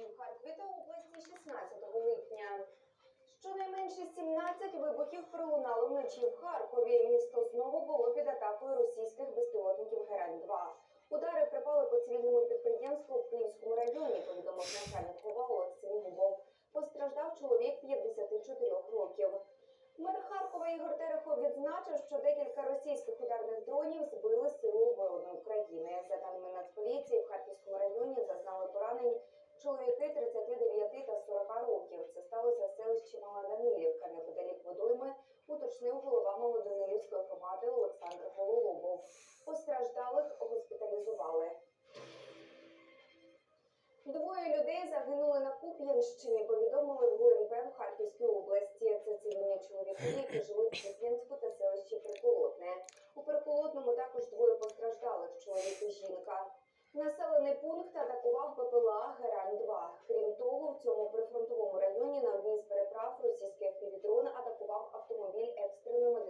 в Харкові та області 16 липня. Щонайменше 17 вибухів пролунало вночі в Харкові. Місто знову було під атакою російських безпілотників Герань-2. Удари припали по цивільному підприємству в Київському районі, повідомив начальник ОВА Олексій. Постраждав чоловік 54 років. Мер Харкова Ігор Терехов відзначив, що декілька російських ударних дронів збили сили оборони України. За даними Нацполіції, в Харківському районі зазнали поранень чоловіки 39 та 40 років. Це сталося в селищі Мала Данилівка, неподалік водойми, уточнив голова Малоданилівської громади Олександр Гололобов. Постраждалих госпіталізували. Двоє людей загинули на Куп'янщині, повідомили в ГУНП в Харківській області. Це цивільні чоловіки, які жили в Куп'янську та селищі Приколотне. У Приколотному також двоє постраждалих чоловік і жінка. Населений пункт атакував БПЛА Герань-2.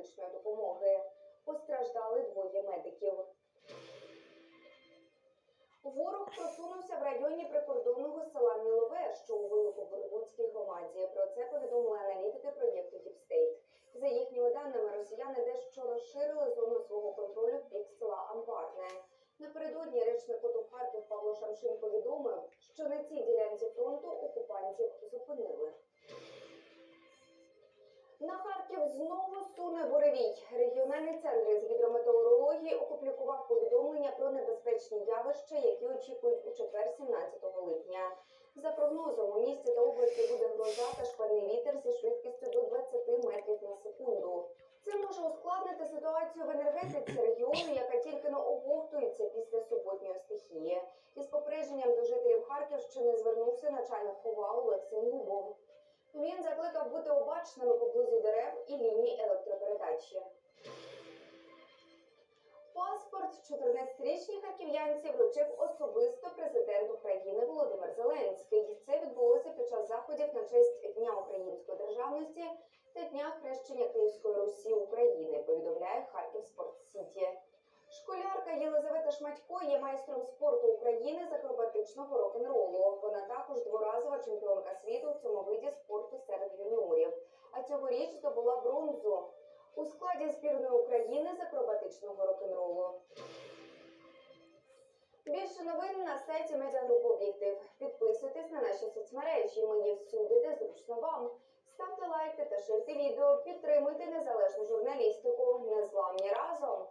Медичної допомоги. Постраждали двоє медиків. Ворог просунувся в районі прикордонного села Мілове, що у Великобородській громаді. Про це повідомили аналітики проєкту Діпстейт. За їхніми даними, росіяни дещо розширили зону свого контролю в бік села Амбарне. Напередодні речник ОТУ Павло Шамшин повідомив, що на цій На Харків знову суне буревій. Регіональний центр з гідрометеорології опублікував повідомлення про небезпечні явища, які очікують у четвер, 17 липня. За прогнозом, у місті та області буде гроза та шквальний вітер зі швидкістю до 20 метрів на секунду. Це може ускладнити ситуацію в енергетиці регіону, яка тільки но оговтується після суботньої стихії. Із попередженням до жителів Харківщини звернувся начальник ХОВА Олексій Губов. Він закликав бути обачними поблизу дерев і ліній електропередачі. Паспорт 14-річній харків'янці вручив особисто президент України Володимир Зеленський. Це відбулося під час заходів на честь Дня української державності та Дня хрещення Київської Русі України. Повідомляє Харків Спорт Сіті. Школярка Єлизавета Шматько є майстром спорту України з акробатичного рок-н-ролу. Вона також дворазова чемпіонка цьогоріч здобула бронзу у складі збірної України з акробатичного рок-н-ролу. Більше новин на сайті Медіагруп Об'єктив. Підписуйтесь на наші соцмережі. Ми є всюди, де зручно вам. Ставте лайки та ширте відео. Підтримуйте незалежну журналістику. Незламні разом.